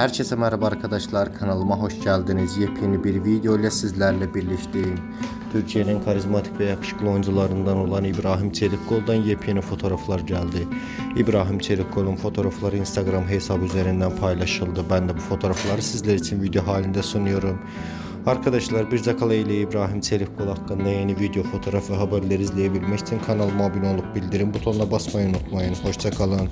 Herkese merhaba arkadaşlar kanalıma hoş geldiniz. Yepyeni bir video ile sizlerle birlikteyim. Türkiye'nin karizmatik ve yakışıklı oyuncularından olan İbrahim Çelikkol'dan yepyeni fotoğraflar geldi. İbrahim Çelikkol'un fotoğrafları Instagram hesabı üzerinden paylaşıldı. Ben de bu fotoğrafları sizler için video halinde sunuyorum. Arkadaşlar bir Zakala ile İbrahim Çelikkol hakkında yeni video, fotoğraf ve haberleri izleyebilmek için kanalıma abone olup bildirim butonuna basmayı unutmayın. Hoşçakalın.